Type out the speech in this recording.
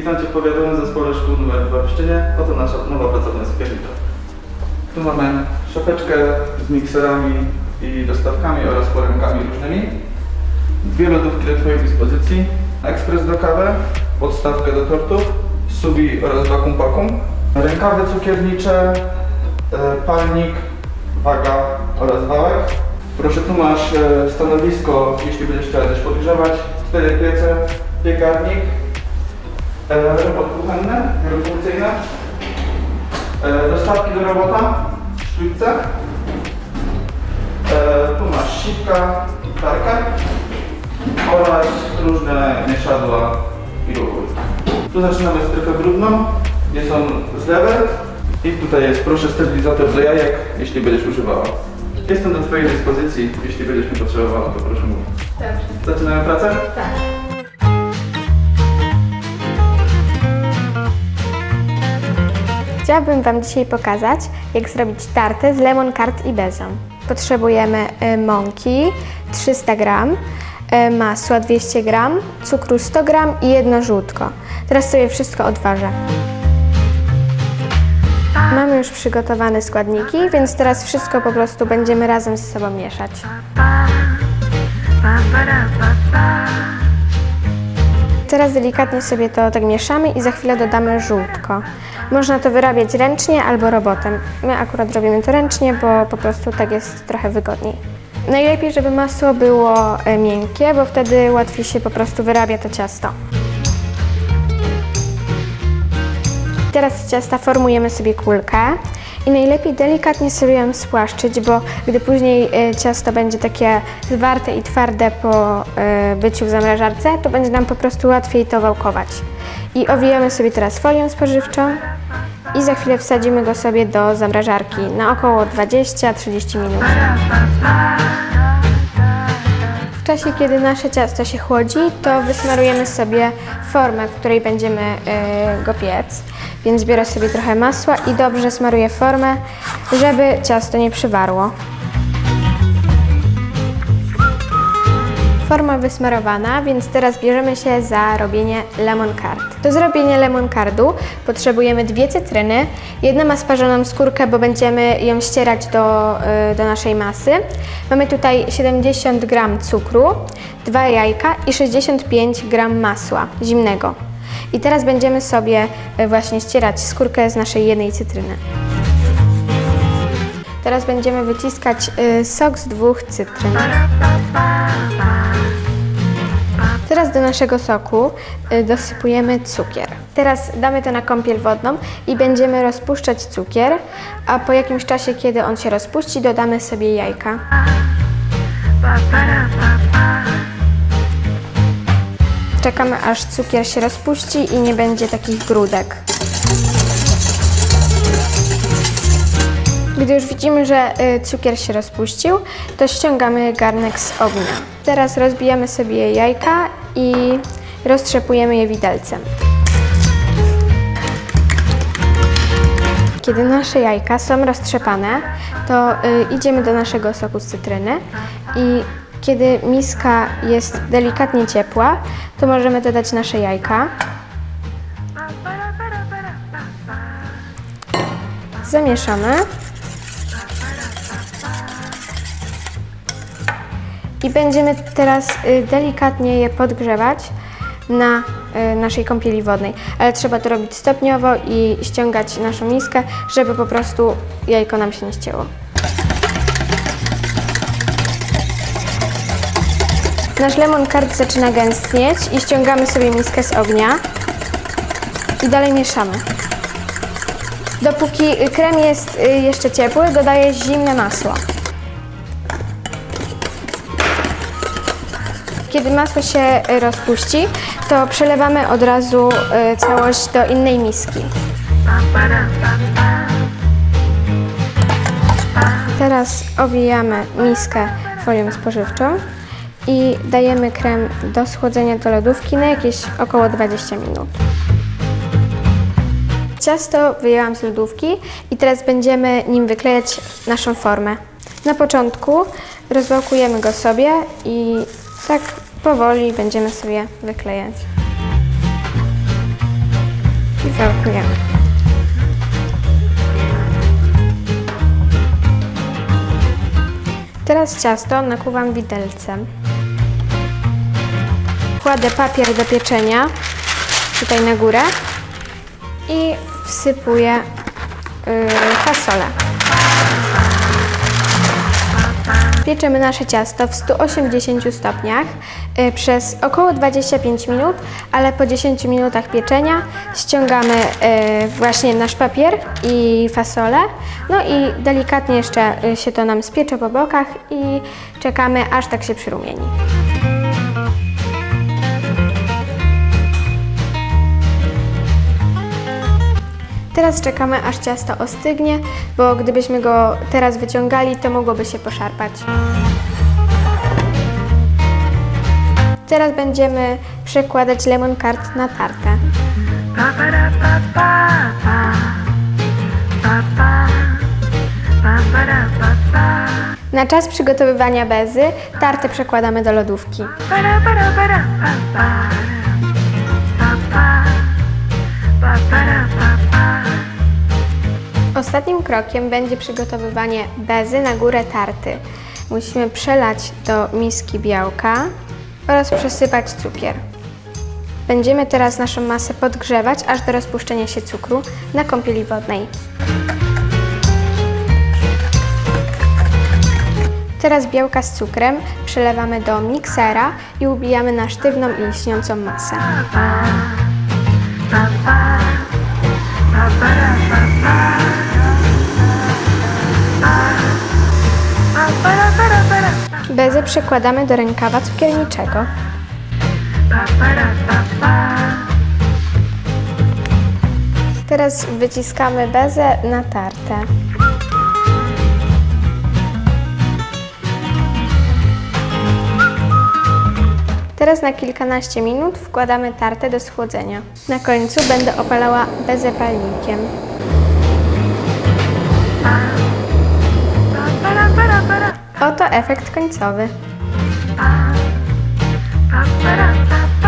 Witam Cię w powiatowym zespole szkół 2 w Pszczynie. Oto nasza nowa pracownia cukiernicza. Tu mamy szafeczkę z mikserami i dostawkami oraz foremkami różnymi. Dwie lodówki do Twojej dyspozycji. Ekspres do kawy, podstawkę do tortów, subi oraz vacuum pakum. Rękawy cukiernicze, e, palnik, waga oraz wałek. Proszę, tu masz e, stanowisko, jeśli będziesz chciała też podgrzewać. Cztery piece, piekarnik, e, robot kuchenny, wielofunkcyjny, e, dostawki do robota, sztućce. E, tu masz sipka, tarkę oraz różne mieszadła i ruchy. Tu zaczynamy strefę brudną, gdzie są zlewy i tutaj jest proszę sterylizator do jajek, jeśli będziesz używała. Jestem do Twojej dyspozycji, jeśli będziesz mi potrzebowała, to proszę mówić. Dobrze. Zaczynamy pracę? Tak. Chciałabym Wam dzisiaj pokazać, jak zrobić tartę z lemon card i bezą. Potrzebujemy y, mąki 300 g, y, masła 200 g, cukru 100 g i jedno żółtko. Teraz sobie wszystko odważę. Mamy już przygotowane składniki, więc teraz wszystko po prostu będziemy razem ze sobą mieszać. Teraz delikatnie sobie to tak mieszamy i za chwilę dodamy żółtko. Można to wyrabiać ręcznie albo robotem. My akurat robimy to ręcznie, bo po prostu tak jest trochę wygodniej. Najlepiej, żeby masło było e, miękkie, bo wtedy łatwiej się po prostu wyrabia to ciasto. Teraz z ciasta formujemy sobie kulkę i najlepiej delikatnie sobie ją spłaszczyć, bo gdy później e, ciasto będzie takie zwarte i twarde po e, byciu w zamrażarce, to będzie nam po prostu łatwiej to wałkować. I owijamy sobie teraz folią spożywczą i za chwilę wsadzimy go sobie do zamrażarki na około 20-30 minut. W czasie, kiedy nasze ciasto się chłodzi, to wysmarujemy sobie formę, w której będziemy y, go piec. Więc biorę sobie trochę masła i dobrze smaruję formę, żeby ciasto nie przywarło. Forma wysmarowana, więc teraz bierzemy się za robienie lemon card. Do zrobienia lemon cardu potrzebujemy dwie cytryny. Jedna ma sparzoną skórkę, bo będziemy ją ścierać do, y, do naszej masy. Mamy tutaj 70 g cukru, dwa jajka i 65 g masła zimnego. I teraz będziemy sobie y, właśnie ścierać skórkę z naszej jednej cytryny. Teraz będziemy wyciskać y, sok z dwóch cytryn. Teraz do naszego soku y, dosypujemy cukier. Teraz damy to na kąpiel wodną i będziemy rozpuszczać cukier, a po jakimś czasie, kiedy on się rozpuści, dodamy sobie jajka. Czekamy aż cukier się rozpuści i nie będzie takich grudek. Gdy już widzimy, że y, cukier się rozpuścił, to ściągamy garnek z ognia. Teraz rozbijamy sobie jajka i roztrzepujemy je widelcem. Kiedy nasze jajka są roztrzepane, to y, idziemy do naszego soku z cytryny i kiedy miska jest delikatnie ciepła, to możemy dodać nasze jajka. Zamieszamy. I będziemy teraz y, delikatnie je podgrzewać na y, naszej kąpieli wodnej. Ale trzeba to robić stopniowo i ściągać naszą miskę, żeby po prostu jajko nam się nie ścięło. Nasz lemon card zaczyna gęstnieć i ściągamy sobie miskę z ognia i dalej mieszamy. Dopóki krem jest y, jeszcze ciepły, dodaję zimne masło. Kiedy masło się rozpuści, to przelewamy od razu y, całość do innej miski. Teraz owijamy miskę folią spożywczą i dajemy krem do schłodzenia do lodówki na jakieś około 20 minut. Ciasto wyjęłam z lodówki i teraz będziemy nim wyklejać naszą formę. Na początku rozwałkujemy go sobie i tak powoli będziemy sobie wyklejać. Wałkujemy. Teraz ciasto nakuwam widelcem. Kładę papier do pieczenia tutaj na górę i wsypuję yy, fasolę. Pieczemy nasze ciasto w 180 stopniach y, przez około 25 minut, ale po 10 minutach pieczenia ściągamy y, właśnie nasz papier i fasolę. No i delikatnie jeszcze y, się to nam spiecze po bokach i czekamy aż tak się przyrumieni. Teraz czekamy aż ciasto ostygnie, bo gdybyśmy go teraz wyciągali, to mogłoby się poszarpać. Teraz będziemy przekładać lemon card na tartę. Na czas przygotowywania bezy tartę przekładamy do lodówki. Ostatnim krokiem będzie przygotowywanie bezy na górę tarty. Musimy przelać do miski białka oraz przesypać cukier. Będziemy teraz naszą masę podgrzewać aż do rozpuszczenia się cukru na kąpieli wodnej. Teraz białka z cukrem przelewamy do miksera i ubijamy na sztywną i lśniącą masę. Bezę przekładamy do rękawa cukierniczego. Teraz wyciskamy bezę na tartę. Teraz na kilkanaście minut wkładamy tartę do schłodzenia. Na końcu będę opalała bezę palnikiem. Oto efekt końcowy. Ba-ba-da-ba-ba